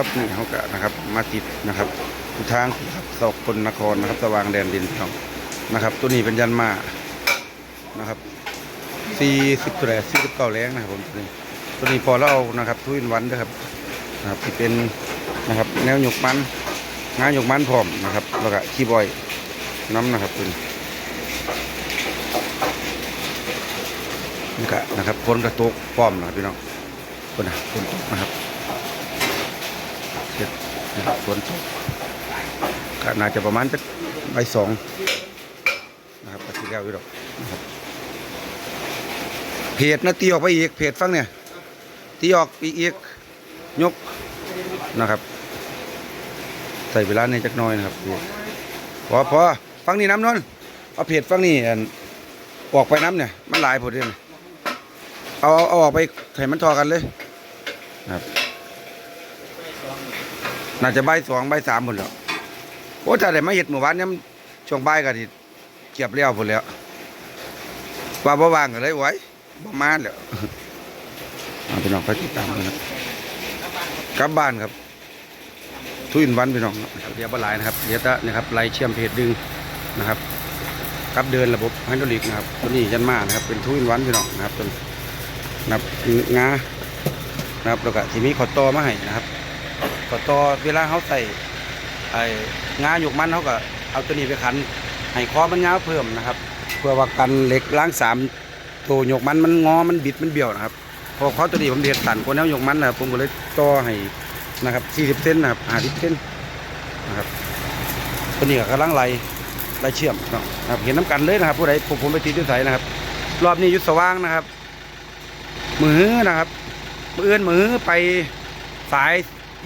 ครับนี่เขากะนะครับ มาติดนะครับอยู่ทางครับสอกลนนครนะครับสว่างแดนดินพี่น้องนะครับ ตัวนี้เป็นยันมานะครับสี่สิบแรกสี่สิบเก้าแรงนะครับผมตัวนี้ตัวนี้พอเราเอานะครับทุนวันนะครับนะครับที่เป็นนะครับ แนวหยกมันงานหยกมันพร้อมนะครับแล้วก็คีย์บอยน้ำนะครับตัวนี้นี่ก็นะครับฝนกระตกพร้อมนะพี่น้องคนนะฝนตกนะครับ จนะครับฝนตกก็น่าจะประมาณจะใบสองนะครับก็ที่แล้วอยู่ดอกนะครับเพจนะตีออกไปอีกเพจฟังเนี่ยตีออกอีกอีกยกนะครับใส่เวลาในจักน้อยนะครับพอพอฟังนี่น้ำนนเอาเพจฟังนี่ออกไปน้ำเนี่ยมันหลายผลเรื่องเอาเอาออกไปให้มันทอกันเลยนะครับ น่าจะใบสองใบสามหมดแล้วโอ้ถ้าได้มาเห็ดหมู่บ้านเนี่ยมช่วงใบ่ายก็ดิเก็บเลี้ยวผลแล้วว่าบ่วางก็เลยไว้บ่มาแล้วเอาไปน้องไปติดตามกันนะกลับบ้านครับทุยนวันพี่น้องนะครับเดี๋ยวบหลายนะครับเดี๋ยวจะนะครับไล่เชื่อมเพจดึงนะครับกับเดินระบบไฮดรอลิกนะครับตัวนี้ยันมานะครับ เป็นทุยนวันพี่น้องนะครับเป็นนะครับงานะครับแล้วก็ทีนี้ขอตอมาให้นะครับ ขอต่อเวลาเขาใส่ไอ้งาหยกมันเขาก็เอาตัวนี้ไปขันให้คอมันยาวเพิ่มนะครับ เพื่อว่ากันเหล็กล้างสามตัวหยกมันมันงอมันบิดมันเบี้ยวนะครับพอเขาตัวนี้ผมเรียนตันกว่าแนวหยกมันนะผมก็เลยต่อให้นะครับ40เซนนะครับ50เซนนะครับตัวนี้ก็กำลังไล่ไล่เชื่อมนะครับเห็นน้ำกันเลยนะครับ ผู้ใดผมผมไปติดด้วยสายนะครับ รอบนี้ยุดสว่างนะครับ มือนะครับมือเอื้อนมือไปสาย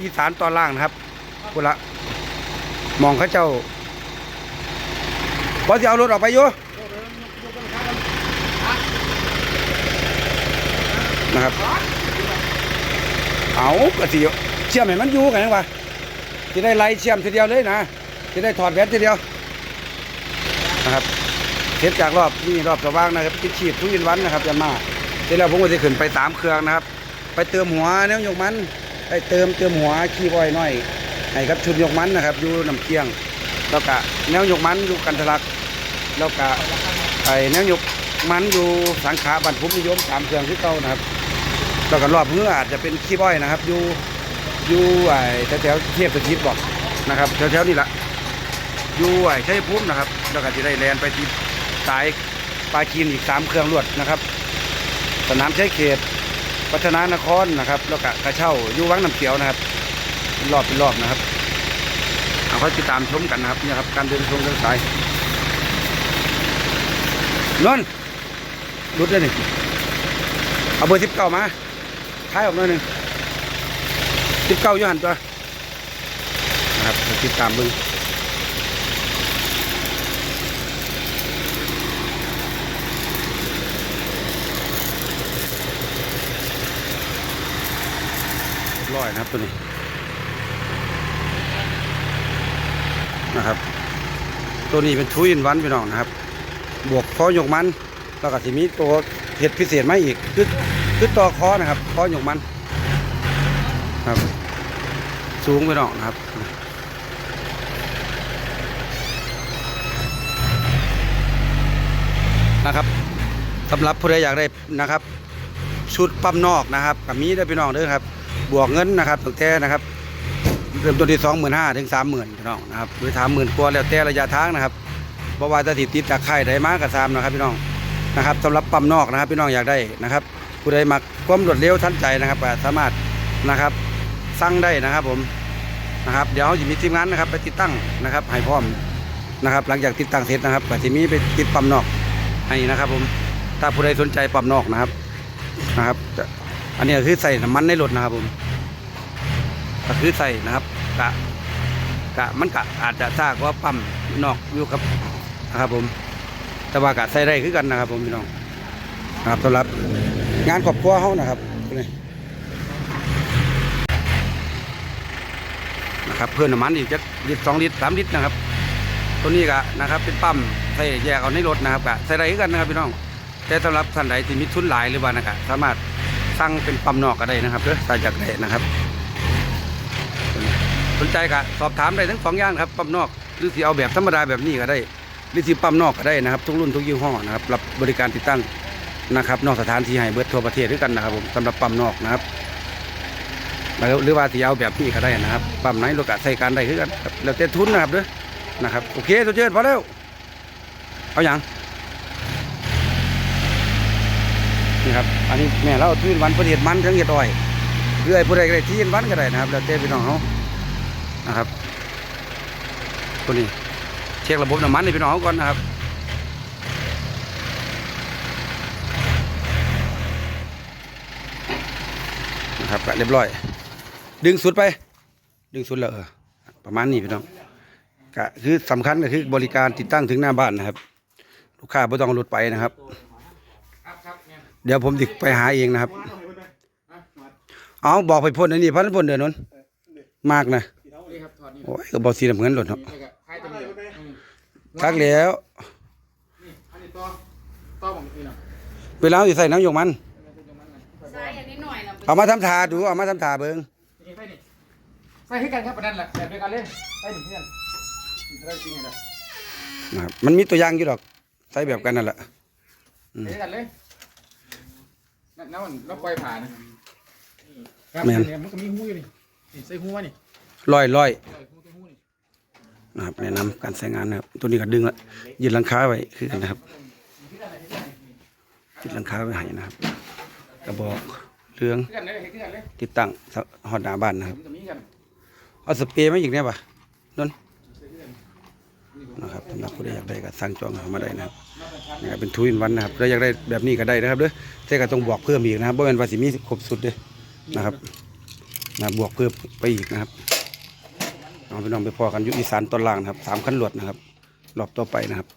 อีสานตอนล่างนะครับพุละมองเขาเจ้าพอจะเอารถออกไปอยู่นะครับ เอากระสิเชื่อมให้มันอยู่กันยังวะจะได้ไล่เชื่อมทีเดียวเลยนะจะได้ถอดแบตทีเดียวนะครับเสร็จากรอบนี่รอบสว่างนะครับติดฉีดทุกยินวันนะครับจะมาเสร็จแล้วผมก็จะขึ้นไปสามเครื่องนะครับ ไปเติมหัวแนวยกมัน เติมเติมหัวขี้บอยน้อยให้กับชุดยกมันนะครับอยู่น้ำเคียง แล้วก็แนวยกมันอยู่กันทะลัก แล้วก็ไอ้แนวยกมันอยู่สังขาบันพุมนิยมสามเครื่องที่เก่านะครับแล้วก็รอบเพื่ออาจจะเป็นขี้บอยนะครับอยู่อยู่ไอ้แถวๆเทียบสถิตบอกนะครับแถวๆนี่แหละอยู่ไอ้ชัยภูมินะครับ แล้วก็จะได้แลนไปที่สายปลาคีนอีกสามเครื่องรวดนะครับ สนามใช้เขต พัฒนานครนะครับ แล้วก็กระเช่าอยู่วังน้ำเขียวนะครับเป็นรอบเป็นรอบนะครับเอาค่อยติดตามชมกันนะครับนี่ครับ การเดินชมเดินสายนนรุดเลยนี่เอาเบอร์สิบเก้ามาท้ายออกหน่อยหนึ่งสิบเก้ายูหันตัวนะครับติดตามมึงเรียบร้ อยนะครับตัวนี้นะครับ ตัวนี้เป็นทูอินวันพี่น้องนะครับ บวกคอหยกมัน แล้วก็จะมีตัวเห็ดพิเศษมาอีกคือคือต่อคอนะครับคอหยกมันครับ สูงไปหน่อยนะครับนะครับสำหรับผู้ใดอยากได้นะครับ ชุดปั๊มนอกนะครับกับมีได้พี่น้องเด้อครับ บวกเงินนะครับตั้งแต่นะครับเริ่มต้นที่สองหมื่นห้าถึงสามหมื่นพี่น้องนะครับหรือสามหมื่นกว่าแล้วแต่ระยะทางนะครับเพราะว่าจะติดติดจากค่ายใดมากกับซามนะครับพี่น้องนะครับสำหรับปั๊มนอกนะครับ พี่น้องอยากได้นะครับผู้ใดมักความรวดเร็วทันใจนะครับสามารถนะครับสั่งได้นะครับผมนะครับเดี๋ยวจะมีทีมงานนะครับ ไปติดตั้งนะครับให้พร้อมนะครับ หลังจากติดตั้งเสร็จนะครับก็จะมีไปติดปั๊มนอกให้นะครับ ผมถ้าผู้ใดสนใจปั๊มนอกนะครับนะครับจะ อันนี้คือใส่น้ำมันในรถนะครับผมก็คือใส่นะครับกะกะมันกะอาจจะซากว่าปั๊มนอกอยู่กับนะครับ ผม แต่ว่ากะใส่ได้คือกันนะครับ ผมพี่น้องครับสำหรับงานครอบครัวเขานะครับนี่นะครับเพิ่มน้ำมันอีกจะลิตรสองลิตรสามลิตรนะครับ ตัวนี้กะนะครับ เป็นปั๊มใส่แยกเอาในรถนะครับกะใส่ได้คือกันนะครับพี่น้องแต่สำหรับท่านใดที่มีทุนหลายหรือว่านะครับสามารถ สั่งเป็นปั๊มนอกก็ได้นะครับเด้อใส่จากได้นะครับ สนใจก็สอบถามได้ทั้งสองอย่างครับปั๊มนอกหรือสิเอาแบบธรรมดาแบบนี้ก็ได้หรือสิปั๊มนอกก็ได้นะครับ ทุกรุ่นทุกยี่ห้อนะครับรับบริการติดตั้งนะครับ นอกสถานที่ให้เบิดทั่วประเทศด้วยกันนะครับผมสำหรับปั๊มนอกนะครับแล้วหรือว่าสิเอาแบบนี้ก็ได้นะครับปั๊มไหนราก็ใส่การได้คือกันแล้วแต่ทุนนะครับเด้อนะครับโอเคตัวเจิดพอแล้วเอาอย่าง นี่ครับ อันนี้แม่เราทุนวันประเทศมันทั้งเห็ดอ้อยเรื่อยผู้ใดก็ได้ที่เห็นวันก็ได้นะครับแล้วแต่พี่น้องเขานะครับ ตัวนี้เช็คระบบน้ำมันให้พี่น้องเขาก่อนนะครับนะครับก็เรียบร้อย ดึงสุดไป ดึงสุดแล้วเออประมาณนี้พี่น้องก็คือสำคัญก็คือบริการติดตั้งถึงหน้าบ้านนะครับ ลูกค้าไม่ต้องเอารถไปนะครับ เนี่ยเดี๋ยวผมติไปหาเองนะครับ เอาบอกไปพ่นอันนี้พันพ่นเดือนนั้นมากนะนี่ครับถอดนี่โอ้ยก็บอกสีน้ำเงินหล่นเนาะนี่ก็คล้ายตัวนี้อืมทักแล้วนี่อันนี้ต่อต่อของนี่เนาะเวลาสิใส่น้ำยงมันใช่อันนี้หน่อยนะเอามาทำทาดู เอามาทำทาเบิ้งนี่ใส่นี่ใส่ให้กันครับประเด็นแหละแบบเดียวกันเลยใส่หนึ่งเพื่อนนี่ใส่จริงเลยนะครับมันมีตัวอย่างอยู่ดอก ใส่แบบกันนั่นแหละอืมใส่กันเลย นั่นนั่นเราปล่อยผ่านนะครับเนี่ยมันก็มีหูอยู่นี่นี่ใส่หูมานี่ร้อยร้อยใส่หูใส่หูนี่นะครับแนะนำการใช้งานนะครับ ตัวนี้ก็ดึงละยืดหลังคาไว้คือกันนะครับยืดหลังคาไว้ให้นะครับกระบอกเรื่องขึ้นกันเลยขึ้นกันเลยติดตั้งหอดหน้าบ้านนะครับ มันก็มีกันเอาสเปรย์มาอีกเนี่ยป่ะนั่น นะครับสำหรับผู้ใดอยากได้ก็สั่งจองเข้ามาได้นะครับนี่ก็เป็นทุนวันนะครับถ้าอยากได้แบบนี้ก็ได้นะครับเด้อแต่ก็ต้องบวกเพิ่มอีกนะครับเพราะเป็นภาษีมีครบสุดเลยนะครับนะบวกเพิ่มไปอีกนะครับเอาไปน้องไปพอกันอยุอีสานตอนล่างนะครับสามขั้นหลวดนะครับรอบต่อไปนะครับ